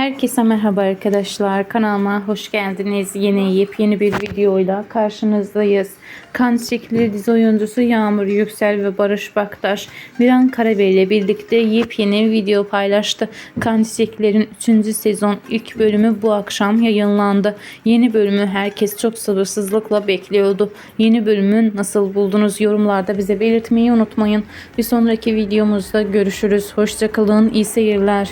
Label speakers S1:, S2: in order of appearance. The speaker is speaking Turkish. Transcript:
S1: Herkese merhaba arkadaşlar. Kanalıma hoş geldiniz. Yine yepyeni bir videoyla karşınızdayız. Kan Çiçekleri dizi oyuncusu Yağmur Yüksel ve Barış Baktaş Miran Karabey ile birlikte yepyeni video paylaştı. Kan Çiçeklerin 3. sezon ilk bölümü bu akşam yayınlandı. Yeni bölümü herkes çok sabırsızlıkla bekliyordu. Yeni bölümü nasıl buldunuz? Yorumlarda bize belirtmeyi unutmayın. Bir sonraki videomuzda görüşürüz. Hoşçakalın. İyi seyirler.